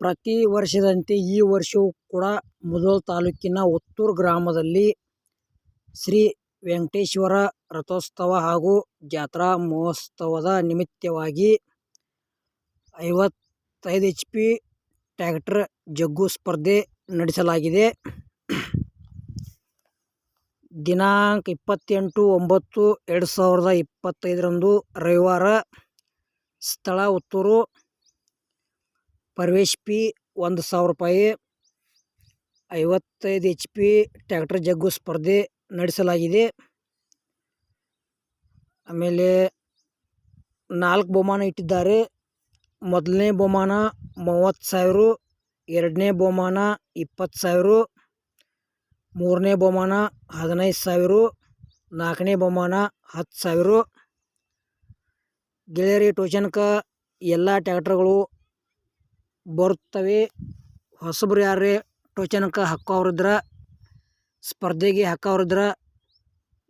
ಪ್ರತಿ ವರ್ಷದಂತೆ ಈ ವರ್ಷವೂ ಕೂಡ ಮುಧೋಳ ತಾಲೂಕಿನ ಒತ್ತೂರು ಗ್ರಾಮದಲ್ಲಿ ಶ್ರೀ ವೆಂಕಟೇಶ್ವರ ರಥೋತ್ಸವ ಹಾಗೂ ಜಾತ್ರಾ ಮಹೋತ್ಸವದ ನಿಮಿತ್ತವಾಗಿ ಐವತ್ತೈದು ಎಚ್ ಪಿ ಟ್ಯಾಕ್ಟರ್ ಜಗ್ಗು ಸ್ಪರ್ಧೆ ನಡೆಸಲಾಗಿದೆ. ದಿನಾಂಕ ಇಪ್ಪತ್ತೆಂಟು ಒಂಬತ್ತು ಎರಡು ಸಾವಿರದ ಇಪ್ಪತ್ತೈದರಂದು ರವಿವಾರ ಸ್ಥಳ, ಒತ್ತೂರು ಪ್ರವೇಶ ಪಿ ಒಂದು ಸಾವಿರ ರೂಪಾಯಿ, ಐವತ್ತೈದು ಎಚ್ ಪಿ ಟ್ಯಾಕ್ಟರ್ ಜಗ್ಗು ಸ್ಪರ್ಧೆ ನಡೆಸಲಾಗಿದೆ. ಆಮೇಲೆ ನಾಲ್ಕು ಬಹುಮಾನ ಇಟ್ಟಿದ್ದಾರೆ. ಮೊದಲನೇ ಬಹುಮಾನ ಮೂವತ್ತು ಸಾವಿರ, ಎರಡನೇ ಬಹುಮಾನ ಇಪ್ಪತ್ತು ಸಾವಿರ, ಮೂರನೇ ಬಹುಮಾನ ಹದಿನೈದು ಸಾವಿರ, ನಾಲ್ಕನೇ ಬಹುಮಾನ ಹತ್ತು ಸಾವಿರ. ಗೆಳೆಯರಿ ಟೋಚನ್ಕ ಎಲ್ಲ ಟ್ಯಾಕ್ಟರ್ಗಳು ಬರುತ್ತವೆ. ಹೊಸಬ್ರು ಯಾರೇ ಟೋಚನಕ್ಕೆ ಹಾಕೋರಿದ್ರೆ ಸ್ಪರ್ಧೆಗೆ ಹಾಕೋರಿದ್ರೆ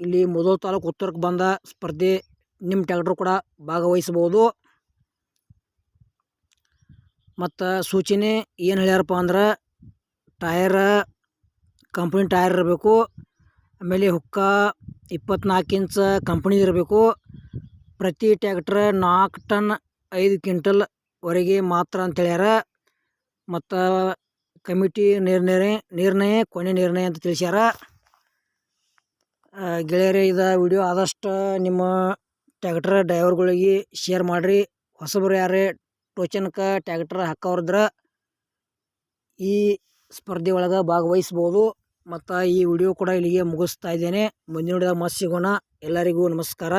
ಇಲ್ಲಿ ಮೊದಲ ತಾಲೂಕು ಉತ್ತರಕ್ಕೆ ಬಂದ ಸ್ಪರ್ಧೆ ನಿಮ್ಮ ಟ್ಯಾಕ್ಟ್ರು ಕೂಡ ಭಾಗವಹಿಸ್ಬೋದು. ಮತ್ತು ಸೂಚನೆ ಏನು ಹೇಳ್ಯಾರಪ್ಪ ಅಂದ್ರೆ ಟಯರ ಕಂಪ್ನಿ ಟಯರ್ ಇರಬೇಕು, ಆಮೇಲೆ ಹುಕ್ಕ ಇಪ್ಪತ್ನಾಲ್ಕು ಇಂಚ್ ಕಂಪ್ನಿದಿರಬೇಕು ಪ್ರತಿ ಟ್ಯಾಕ್ಟ್ರ್ ನಾಲ್ಕು ಟನ್ ಐದು ಕ್ವಿಂಟಲ್ವರೆಗೆ ಮಾತ್ರ ಅಂತ ಹೇಳ್ಯಾರ ಮತ್ತು ಕಮಿಟಿ ನಿರ್ಣಯ ನಿರ್ಣಯ ಕೊನೆ ನಿರ್ಣಯ ಅಂತ ತಿಳಿಸ್ಯಾರ. ಗೆಳೆಯರೇ, ಇದು ವಿಡಿಯೋ ಆದಷ್ಟು ನಿಮ್ಮ ಟ್ಯಾಕ್ಟ್ರ ಡ್ರೈವರ್ಗಳಿಗೆ ಶೇರ್ ಮಾಡಿರಿ. ಹೊಸಬರು ಯಾರೇ ಟೋಚನ್ಕ ಟ್ಯಾಕ್ಟ್ರ್ ಹಾಕೋರಿದ್ರೆ ಈ ಸ್ಪರ್ಧೆ ಒಳಗೆ ಭಾಗವಹಿಸ್ಬೋದು. ಮತ್ತು ಈ ವಿಡಿಯೋ ಕೂಡ ಇಲ್ಲಿಗೆ ಮುಗಿಸ್ತಾ ಇದ್ದೇನೆ. ಮುಂದಿನ ಸಿಗೋಣ. ಎಲ್ಲರಿಗೂ ನಮಸ್ಕಾರ.